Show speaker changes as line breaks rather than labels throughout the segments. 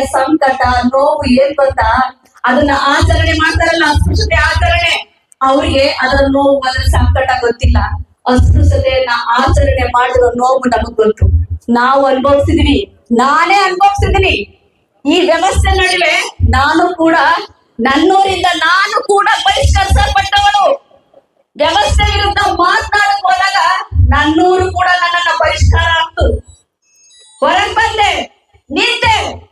ಸಂಕಟ, ನೋವು ಏನ್ ಅದನ್ನ ಆಚರಣೆ ಮಾಡ್ತಾರಲ್ಲ, ಅಸ್ಪೃಶ್ಯತೆ ಆಚರಣೆ. ಅವ್ರಿಗೆ ಅದರ ನೋವು ಅದರ ಸಂಕಟ ಗೊತ್ತಿಲ್ಲ. ಅಸ್ಪೃಶ್ಯತೆಯನ್ನ ಆಚರಣೆ ಮಾಡಿರೋ ನೋವು ನಮಗ್ ಗೊತ್ತು. ನಾವು ಅನುಭವಿಸಿದೀವಿ. ನಾನೇ ಅನುಭವಿಸಿದೀನಿ. ಈ ವ್ಯವಸ್ಥೆ ನಡುವೆ ನಾನು ಕೂಡ, ನನ್ನೂರಿಂದ ನಾನು ಕೂಡ ಬಹಿಷ್ಕರಿಸಲ್ಪಟ್ಟವಳು ವ್ಯವಸ್ಥೆ ವಿರುದ್ಧ ಮಾತನಾಡಕ್ ಹೋದಾಗ ನನ್ನೂರು ಕೂಡ ನನ್ನನ್ನ ಬಹಿಷ್ಕಾರ ಆಗ್ತು. ಹೊರಗ್ ಬಂದೆ, ನಿಂತೆ.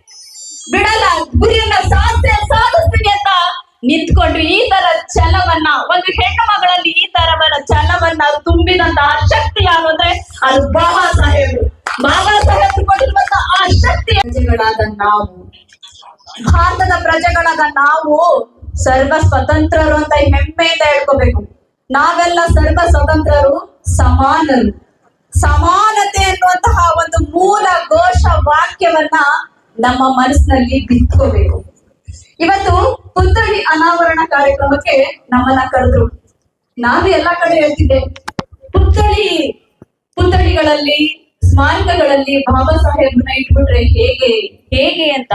ನಿಂತ್ಕೊಂಡ್ರು ಈ ತರ ಛಲವನ್ನ, ಒಂದು ಹೆಣ್ಣು ಮಗಳಲ್ಲಿ ಈ ತರವನ್ನ ಛಲವನ್ನ ತುಂಬಿದಂತಹ ಶಕ್ತಿ ಯಾರು ಅಂದ್ರೆ ಅದು ಬಾಬಾ ಸಾಹೇಬ್ ಬಾಬಾ ಸಾಹೇಬ್ ಕೊಟ್ಟಿರುವಂತ ಆ ಶಕ್ತಿ. ಪ್ರಜೆಗಳಾದ ನಾವು, ಭಾರತದ ಪ್ರಜೆಗಳಾದ ನಾವು ಸರ್ವ ಸ್ವತಂತ್ರರು ಅಂತ ಹೆಮ್ಮೆಯಿಂದ ಹೇಳ್ಕೋಬೇಕು. ನಾವೆಲ್ಲ ಸರ್ವ ಸ್ವತಂತ್ರರು, ಸಮಾನರು. ಸಮಾನತೆ ಅನ್ನುವಂತಹ ಒಂದು ಮೂಲ ಘೋಷ ವಾಕ್ಯವನ್ನ ನಮ್ಮ ಮನಸ್ಸಿನಲ್ಲಿ ಬಿತ್ಕೋಬೇಕು. ಇವತ್ತು ಪುತ್ಥಳಿ ಅನಾವರಣ ಕಾರ್ಯಕ್ರಮಕ್ಕೆ ನಮ್ಮನ್ನ ಕರೆದ್ರು. ನಾನು ಎಲ್ಲಾ ಕಡೆ ಹೇಳ್ತಿದ್ದೆ. ಪುತ್ಥಳಿ ಪುತ್ಥಳಿಗಳಲ್ಲಿ ಸ್ಮಾರಕಗಳಲ್ಲಿ ಬಾಬಾ ಸಾಹೇಬ್ನ ಇಟ್ಬಿಟ್ರೆ ಹೇಗೆ ಹೇಗೆ ಅಂತ.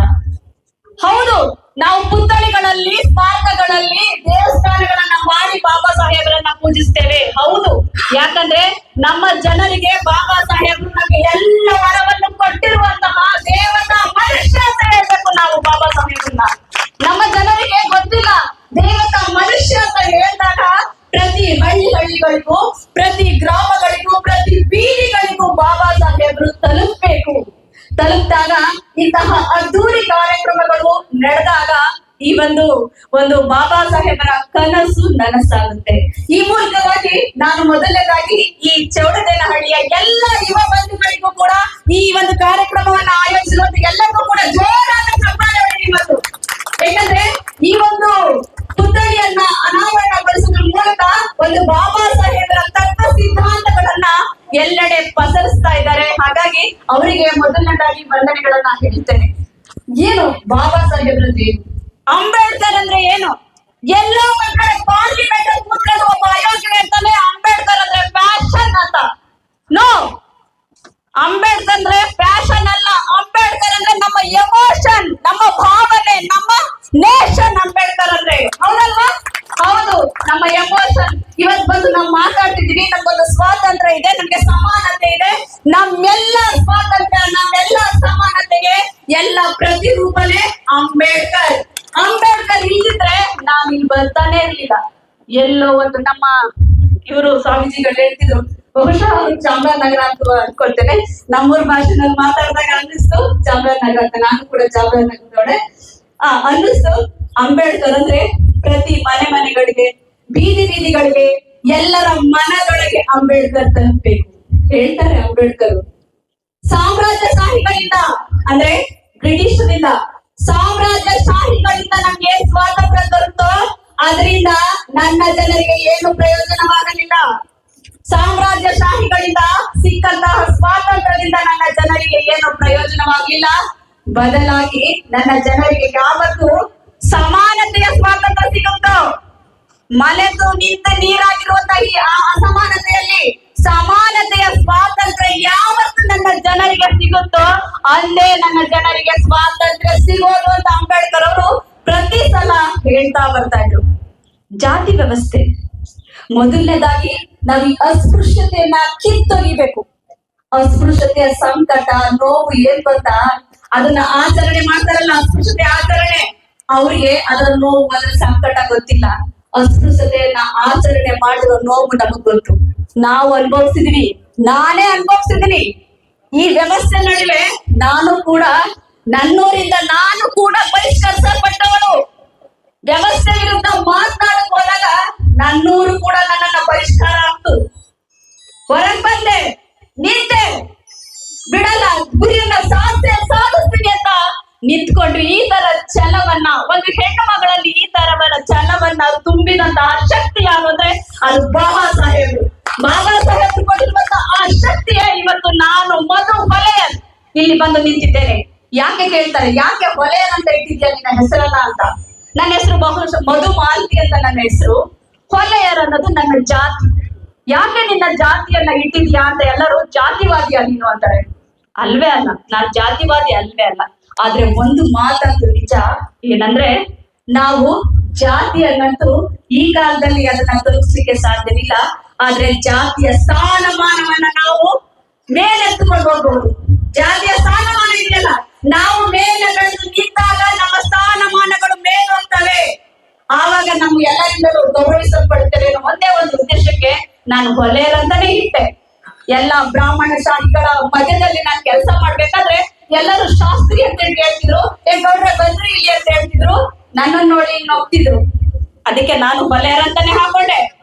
ಹೌದು, ನಾವು ಪುತ್ಥಳಿಗಳಲ್ಲಿ ಸ್ಮಾರಕಗಳಲ್ಲಿ ದೇವಸ್ಥಾನಗಳನ್ನ ಮಾಡಿ ಬಾಬಾ ಸಾಹೇಬರನ್ನ ಪೂಜಿಸ್ತೇವೆ. ಹೌದು. ಯಾಕಂದ್ರೆ ನಮ್ಮ ಜನರಿಗೆ ಬಾಬಾ ಸಾಹೇಬರು ನಮಗೆ ಎಲ್ಲ ವರವನ್ನು ಕೊಟ್ಟಿರುವಂತಹ ದೇವತಾ ಮನುಷ್ಯ ಅಂತ ಹೇಳ್ಬೇಕು ನಾವು ಬಾಬಾ ಸಾಹೇಬ್ರನ್ನ. ಹಳ್ಳಿಗಳಿಗೂ ಪ್ರತಿ ಗ್ರಾಮಗಳಿಗೂ, ಪ್ರತಿ ಬೀದಿಗಳಿಗೂ ಬಾಬಾ ಸಾಹೇಬರು ತಲುಪಬೇಕು. ತಲುಪಿದಾಗ ಇಂತಹ ಅದ್ದೂರಿ ಕಾರ್ಯಕ್ರಮಗಳು ನಡೆದಾಗ ಈ ಒಂದು ಒಂದು ಬಾಬಾ ಸಾಹೇಬರ ಕನಸು ನನಸಾಗುತ್ತೆ. ಈ ಮೂಲಕವಾಗಿ ನಾನು ಮೊದಲನೇದಾಗಿ ಈ ಚೌಡದೇನಹಳ್ಳಿಯ ಎಲ್ಲ ಯುವ ಬಂಧುಗಳಿಗೂ ಕೂಡ ಈ ಒಂದು ಕಾರ್ಯಕ್ರಮವನ್ನ ಆಯೋಜಿಸಿರುವಂತ ಎಲ್ಲರಿಗೂ ಕೂಡ ಜೋರಾದ ಇವತ್ತು ಯಾಕಂದ್ರೆ ಈ ಒಂದು ಒಂದು ಬಾಬಾ ಸಾಹೇಬರ ತತ್ವ ಸಿದ್ಧಾಂತಗಳನ್ನ ಎಲ್ಲೆಡೆ ಪಸರಿಸ್ತಾ ಇದ್ದಾರೆ. ಹಾಗಾಗಿ ಅವರಿಗೆ ಮೊದಲನೇದಾಗಿ ವಂದನೆಗಳನ್ನ ಹೇಳ್ತೇನೆ ಏನು ಬಾಬಾ ಸಾಹೇಬ್ರಲ್ಲಿ ಅಂಬೇಡ್ಕರ್ ಅಂದ್ರೆ ಏನು? ಎಲ್ಲೋ ಒಂದ್ ಕಡೆ ಪಾರ್ಲಿಮೆಂಟ್ ಕೂತ್ಕೊಂಡು ಒಬ್ಬ ಆಯೋಜನೆ ಅಂತಾನೆ ಅಂಬೇಡ್ಕರ್ ಅಂದ್ರೆ ಫ್ಯಾಷನ್ ಅಂತ. ನೋ ಅಂಬೇಡ್ಕರ್ ಅಂದ್ರೆ ಫ್ಯಾಷನ್ ಅಲ್ಲ. ಅಂಬೇಡ್ಕರ್ ಅಂದ್ರೆ ನಮ್ಮ ಎಮೋಷನ್ ನಮ್ಮ ಭಾವನೆ, ನಮ್ಮ ನೇಷನ್ ಪ್ರತಿರೂಪನೆ ಅಂಬೇಡ್ಕರ್. ಅಂಬೇಡ್ಕರ್ ಇಲ್ದಿದ್ರೆ ನಾವ್ ಇಲ್ಲಿ ಬರ್ತಾನೆ ಇರ್ಲಿಲ್ಲ. ಎಲ್ಲೋ ಒಂದು ನಮ್ಮ ಇವರು ಸ್ವಾಮೀಜಿಗಳು ಹೇಳ್ತಿದ್ರು, ಬಹುಶಃ ಅವ್ರು ಚಾಮರಾಜನಗರ ಅಂತ ಅನ್ಕೊಳ್ತೇನೆ. ನಮ್ಮೂರ್ ಭಾಷೆನಲ್ಲಿ ಮಾತಾಡಿದಾಗ ಅನ್ನಿಸ್ತು, ಚಾಮರಾಜನಗರ ಅಂತ ನಾನು ಕೂಡ ಚಾಮರಾಜನಗರದವಳೆ. ಆ, ಅನ್ನಿಸ್ತು. ಅಂಬೇಡ್ಕರ್ ಅಂದ್ರೆ ಪ್ರತಿ ಮನೆ ಮನೆಗಳಿಗೆ, ಬೀದಿ ಬೀದಿಗಳಿಗೆ, ಎಲ್ಲರ ಮನದೊಳಗೆ ಅಂಬೇಡ್ಕರ್ ತಲುಪಬೇಕು. ಹೇಳ್ತಾರೆ ಅಂಬೇಡ್ಕರ್. ಸಾಮ್ರಾಜ್ಯ ಸಾಹಿಗಳಿಂದ ಅಂದ್ರೆ ಬ್ರಿಟಿಷರಿಂದ ಸಾಮ್ರಾಜ್ಯಶಾಹಿಗಳಿಂದ ನಮ್ಗೆ ಏನ್ ಸ್ವಾತಂತ್ರ್ಯ ದೊರೆತೋ ಅದರಿಂದ ನನ್ನ ಜನರಿಗೆ ಏನು ಪ್ರಯೋಜನವಾಗಲಿಲ್ಲ. ಸಾಮ್ರಾಜ್ಯ ಶಾಹಿಗಳಿಂದ ಸಿಕ್ಕಂತಹ ಸ್ವಾತಂತ್ರ್ಯದಿಂದ ನನ್ನ ಜನರಿಗೆ ಏನು ಪ್ರಯೋಜನವಾಗಲಿಲ್ಲ. ಬದಲಾಗಿ ನನ್ನ ಜನರಿಗೆ ಯಾವತ್ತು ಸಮಾನತೆಯ ಸ್ವಾತಂತ್ರ್ಯ ಸಿಗುತ್ತೋ ಮಲೆದು ನಿಂತ ನೀರಾಗಿರುವಂತಹ ಈ ಅಸಮಾನತೆಯಲ್ಲಿ ಸಮಾನತೆಯ ಸ್ವಾತಂತ್ರ್ಯ ಯಾವತ್ತು ನನ್ನ ಜನರಿಗೆ ಸಿಗುತ್ತೋ, ಅಲ್ಲೇ ನನ್ನ ಜನರಿಗೆ ಸ್ವಾತಂತ್ರ್ಯ ಸಿಗೋದು ಅಂತ ಅಂಬೇಡ್ಕರ್ ಅವರು ಪ್ರತಿ ಸಲ ಹೇಳ್ತಾ ಬರ್ತಾ ಇದ್ರು. ಜಾತಿ ವ್ಯವಸ್ಥೆ. ಮೊದಲನೇದಾಗಿ ನಾವು ಈ ಅಸ್ಪೃಶ್ಯತೆಯನ್ನ ಕಿತ್ತೊಗಿಬೇಕು. ಅಸ್ಪೃಶ್ಯತೆಯ ಸಂಕಟ, ನೋವು ಏನ್ ಗೊತ್ತಾ? ಅದನ್ನ ಆಚರಣೆ ಮಾಡ್ತಾರಲ್ಲ, ಅಸ್ಪೃಶ್ಯತೆ ಆಚರಣೆ. ಅವ್ರಿಗೆ ಅದರ ನೋವು, ಅದರ ಸಂಕಟ ಗೊತ್ತಿಲ್ಲ. ಅಸ್ಪೃಶ್ಯತೆಯನ್ನ ಆಚರಣೆ ಮಾಡಿರೋ ನೋವು ನಮಗ್ ಗೊತ್ತು. ನಾವು ಅನುಭವಿಸಿದೀವಿ. ನಾನೇ ಅನುಭವಿಸಿದೀನಿ. ಈ ವ್ಯವಸ್ಥೆ ನಡುವೆ ನಾನು ಕೂಡ, ನನ್ನೂರಿಂದ ನಾನು ಕೂಡ ಬಹಿಷ್ಕರಿಸಲ್ಪಟ್ಟವಳು. ವ್ಯವಸ್ಥೆ ವಿರುದ್ಧ ಮಾತನಾಡಕ್ ತುಂಬಿದಂತಹ ಶಕ್ತಿ ಯಾರು ಅಂದ್ರೆ ಅದು ಬಾಬಾ ಸಾಹೇಬ್ ಬಾಬಾ ಸಾಹೇಬ್ ಕೊಟ್ಟಿರುವಂತಹ ಆ ಶಕ್ತಿಯ ಇವತ್ತು ನಾನು ಮಧು ಹೊಲೆಯನ್ ಇಲ್ಲಿ ಬಂದು ನಿಂತಿದ್ದೇನೆ. ಯಾಕೆ ಕೇಳ್ತಾರೆ? ಯಾಕೆ ಹೊಲೆಯನ್ ಅಂತ ಇಟ್ಟಿದ್ಯಾ ನಿನ್ನ ಹೆಸರನ್ನ ಅಂತ? ನನ್ನ ಹೆಸರು ಬಹುಶಃ ಮಧು ಮಾಲ್ತಿ ಅಂತ ನನ್ನ ಹೆಸರು. ಹೊಲೆಯರ್ ಅನ್ನೋದು ನನ್ನ ಜಾತಿ. ಯಾಕೆ ನಿನ್ನ ಜಾತಿಯನ್ನ ಇಟ್ಟಿದ್ಯಾ ಅಂತ ಎಲ್ಲರೂ ಜಾತಿವಾದಿಯ ನೀನು ಅಂತಾರೆ. ಅಲ್ವೇ ಅಲ್ಲ. ನಾನ್ ಜಾತಿವಾದಿ ಅಲ್ವೇ ಅಲ್ಲ. ಆದ್ರೆ ಒಂದು ಮಾತಂತೂ ನಿಜ ಏನಂದ್ರೆ ನಾವು ಜಾತಿಯನ್ನಂತೂ ಈ ಕಾಲದಲ್ಲಿ ಅದನ್ನ ತಲುಪಿಸ್ಲಿಕ್ಕೆ ಸಾಧ್ಯವಿಲ್ಲ. ಆದ್ರೆ ಜಾತಿಯ ಸ್ಥಾನಮಾನವನ್ನ ನಾವು ಮೇಲೆತ್ತುಕೊಂಡು ಹೋಗ್ಬಹುದು ಜಾತಿಯ ಸ್ಥಾನಮಾನ ಇದೆಯಲ್ಲ, ನಾವು ಮೇಲೆ ಬೆಳೆದು ನಿಂತಾಗ ನಮ್ಮ ಸ್ಥಾನಮಾನಗಳು ಮೇಲೆ ಹೋಗ್ತವೆ ಆವಾಗ ನಮ್ಗೆ ಎಲ್ಲರಿಂದಲೂ ಗೌರವಿಸಲ್ಪಡ್ತೇವೆ ಒಂದೇ ಒಂದು ಉದ್ದೇಶಕ್ಕೆ ನಾನು ಹೊಲೆಯರಂತಾನೆ ಇಟ್ಟೆ. ಎಲ್ಲ ಬ್ರಾಹ್ಮಣ ಶಾಹಿಗಳ ಮಧ್ಯದಲ್ಲಿ ನಾನು ಕೆಲಸ ಮಾಡ್ಬೇಕಾದ್ರೆ ಎಲ್ಲರೂ ಶಾಸ್ತ್ರಿ ಅಂತ ಹೇಳ್ತಿದ್ರು, ಏ ಗೌಡ್ರೆ ಬಂದ್ರಿ ಇಲ್ಲಿ ಅಂತ ಹೇಳ್ತಿದ್ರು. ನನ್ನನ್ನು ನೋಡಿ ನೋಡ್ತಿದ್ರು. ಅದಕ್ಕೆ ನಾನು ಹೊಲೆಯರಂತಾನೆ ಹಾಕೊಂಡೆ.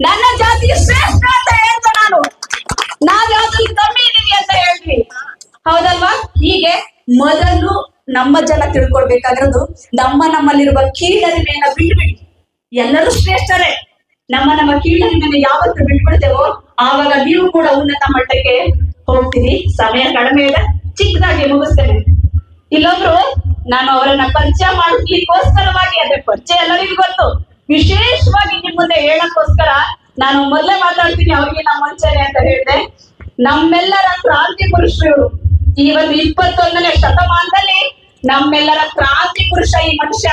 ನನ್ನ ಜಾತಿ ಶ್ರೇಷ್ಠ ಅಂತ ಹೇಳ್ತ ನಾನು. ನಾವ್ ಯಾವ್ದ್ರಲ್ಲಿ ಕಮ್ಮಿ ಇದೀವಿ ಅಂತ ಹೇಳ್ರಿ. ಹೌದಲ್ವಾ? ಹೀಗೆ ಮೊದಲು ನಮ್ಮ ಜನ ತಿಳ್ಕೊಳ್ಬೇಕಾಗಿರೋದು ನಮ್ಮ ನಮ್ಮಲ್ಲಿರುವ ಕೀಳರಿಮೆಯನ್ನ ಬಿಟ್ಬಿಡಿ. ಎಲ್ಲರೂ ಶ್ರೇಷ್ಠರೇ. ನಮ್ಮ ನಮ್ಮ ಕೀಳರಿಮೆಯನ್ನ ಯಾವತ್ತು ಬಿಟ್ಬಿಡ್ತೇವೋ, ಆವಾಗ ನೀವು ಕೂಡ ಉನ್ನತ ಮಟ್ಟಕ್ಕೆ ಹೋಗ್ತೀರಿ. ಸಮಯ ಕಡಿಮೆ ಇದೆ. ಚಿಕ್ಕದಾಗಿ ಮುಗಿಸ್ತೇನೆ. ಇಲ್ಲೊಬ್ರು ನಾನು ಅವರನ್ನ ಪರಿಚಯ ಮಾಡ್ಲಿಕ್ಕೋಸ್ಕರವಾಗಿ ಅದೇ ಪರಿಚಯ ಎಲ್ಲರಿಗೂ ಗೊತ್ತು. ವಿಶೇಷವಾಗಿ ನಿಮ್ ಮುಂದೆ ಹೇಳಕ್ಕೋಸ್ಕರ ನಾನು ಮೊದಲೇ ಮಾತಾಡ್ತೀನಿ, ಅವ್ರಿಗೆ ನಮ್ಮ ವಂಚನೆ ಅಂತ ಹೇಳಿದೆ. ನಮ್ಮೆಲ್ಲರ ಕ್ರಾಂತಿ ಪುರುಷರು ಈ ಒಂದು ಇಪ್ಪತ್ತೊಂದನೇ ಶತಮಾನದಲ್ಲಿ ನಮ್ಮೆಲ್ಲರ ಕ್ರಾಂತಿ ಪುರುಷ ಈ ಮನುಷ್ಯ.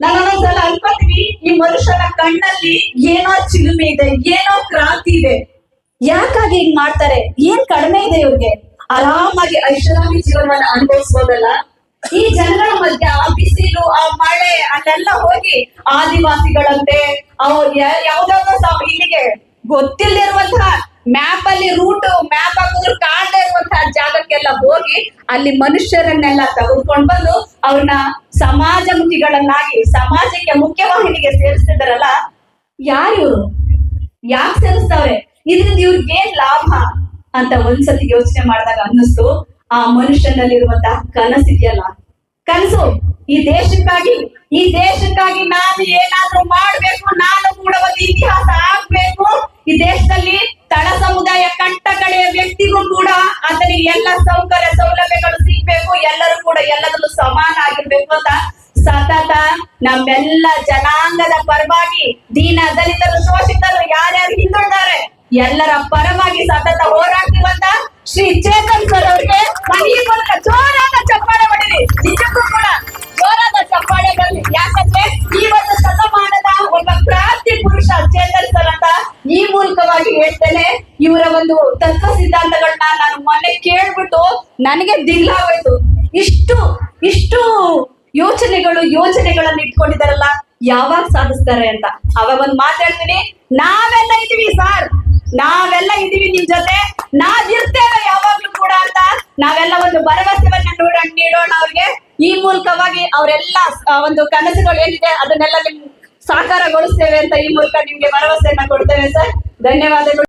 ನಾನು ಒಂದೊಂದ್ಸಲ ಅನ್ಕೋತೀನಿ ಈ ಮನುಷ್ಯನ ಕಣ್ಣಲ್ಲಿ ಏನೋ ಚಿಲುಮೆ ಇದೆ, ಏನೋ ಕ್ರಾಂತಿ ಇದೆ. ಯಾಕಾಗಿ ಹಿಂಗ್ ಮಾಡ್ತಾರೆ? ಏನ್ ಕಡಿಮೆ ಇದೆ ಇವ್ರಿಗೆ? ಆರಾಮಾಗಿ ಐಷಾರಾಮಿ ಜೀವನವನ್ನ ಅನುಭವಿಸ್ಬೋದಲ್ಲ? ಈ ಜನರ ಮಧ್ಯ ಆ ಬಿಸಿಲು, ಆ ಮಳೆ, ಅಲ್ಲೆಲ್ಲ ಹೋಗಿ ಆದಿವಾಸಿಗಳಂತೆ ಯಾವ್ದಾವ್ದೋ ಇಲ್ಲಿಗೆ ಗೊತ್ತಿಲ್ಲದಿರುವಂತಹ ಮ್ಯಾಪ್ ಅಲ್ಲಿ ರೂಟ್ ಮ್ಯಾಪ್ ಹಾಕಿದ್ರು ಕಾಣದೇ ಇರುವಂತಹ ಜಾಗಕ್ಕೆಲ್ಲ ಹೋಗಿ ಅಲ್ಲಿ ಮನುಷ್ಯರನ್ನೆಲ್ಲ ತಗೊಂಡ್ಕೊಂಡು ಬಂದು ಅವ್ರನ್ನ ಸಮಾಜಮುಖಿಗಳನ್ನಾಗಿ, ಸಮಾಜಕ್ಕೆ ಮುಖ್ಯವಾಹಿನಿಗೆ ಸೇರಿಸ್ತಿದಾರಲ್ಲ ಯಾರು ಯಾಕೆ ಸೇರಿಸ್ತಾವ್ರೆ? ಇದರಿಂದ ಇವ್ರಿಗೆ ಏನ್ ಲಾಭ? ಅಂತ ಒಂದ್ಸತಿ ಯೋಚನೆ ಮಾಡಿದಾಗ ಅನ್ನಿಸ್ತು. ಆ ಮನುಷ್ಯನಲ್ಲಿರುವಂತಹ ಕನಸಿದೆಯಲ್ಲ? ಕನಸು ಈ ದೇಶಕ್ಕಾಗಿ ಈ ದೇಶಕ್ಕಾಗಿ ನಾನು ಏನಾದ್ರೂ ಮಾಡ್ಬೇಕು, ನಾನು ಕೂಡ ಒಂದು ಇತಿಹಾಸ ಆಗ್ಬೇಕು ಈ ದೇಶದಲ್ಲಿ ತಳ ಸಮುದಾಯ ಕಟ್ಟ ಕಡೆಯ ವ್ಯಕ್ತಿಗೂ ಕೂಡ ಆತನಿಗೆ ಎಲ್ಲ ಸೌಕರ್ಯ, ಸೌಲಭ್ಯಗಳು ಸಿಗ್ಬೇಕು. ಎಲ್ಲರೂ ಕೂಡ ಎಲ್ಲದರಲ್ಲೂ ಸಮಾನ ಆಗಿರ್ಬೇಕು ಅಂತ ಸತತ ನಮ್ಮೆಲ್ಲ ಜನಾಂಗದ ಪರವಾಗಿ ದೀನ ದಲಿತರು, ಶೋಷಿತರು, ಯಾರ್ಯಾರು ಹಿಂದುಳಿದಾರೆ ಎಲ್ಲರ ಪರವಾಗಿ ಸತತ ಹೋರಾಡ್ತಿರುವಂತ ಶ್ರೀ ಚೇತನ್ ಸರ್ ಅವರಿಗೆ ಮನೆಯ ಮೂಲಕ ಜೋರಾದ ಚಪ್ಪಾಳೆ ಹೊಡಿರಿ. ನಿಜಕ್ಕೂ ಕೂಡ ಜೋರಾದ ಚಪ್ಪಾಳೆ ಬರಲಿ. ಯಾಕಂದ್ರೆ ಈ ಒಂದು ಶತಮಾನದ ಒಬ್ಬ ಕ್ರಾಂತಿ ಪುರುಷ ಚೇತನ್ ಸರ್ ಅಂತ ಈ ಮೂಲಕವಾಗಿ ಹೇಳ್ತೇನೆ. ಇವರ ಒಂದು ತತ್ವ ಸಿದ್ಧಾಂತಗಳನ್ನ ನಾನು ಮೊನ್ನೆ ಕೇಳ್ಬಿಟ್ಟು ನನಗೆ ದಿಗ್ಲಾಗೋಯ್ತು ಇಷ್ಟು ಇಷ್ಟು ಯೋಚನೆಗಳು ಯೋಚನೆಗಳನ್ನ ಇಟ್ಕೊಂಡಿದಾರಲ್ಲ ಯಾವಾಗ ಸಾಧಿಸ್ತಾರೆ ಅಂತ. ಅವಾಗ ಒಂದ್ ಮಾತಾಡ್ತೀನಿ ನಾವೆಲ್ಲ ಇದೀವಿ ಸರ್. ನಾವೆಲ್ಲ ಇದೀವಿ ನಿಮ್ ಜೊತೆ. ನಾವಿರ್ತೇವೆ ಈ ಮೂಲಕವಾಗಿ ಅವರೆಲ್ಲ ಒಂದು ಕನಸುಗಳು ಏನಿದೆ ಅದನ್ನೆಲ್ಲ ನಿಮ್ ಸಾಕಾರಗೊಳಿಸ್ತೇವೆ ಅಂತ ಈ ಮೂಲಕ ನಿಮ್ಗೆ ಭರವಸೆಯನ್ನ ಕೊಡ್ತೇವೆ ಸರ್. ಧನ್ಯವಾದಗಳು.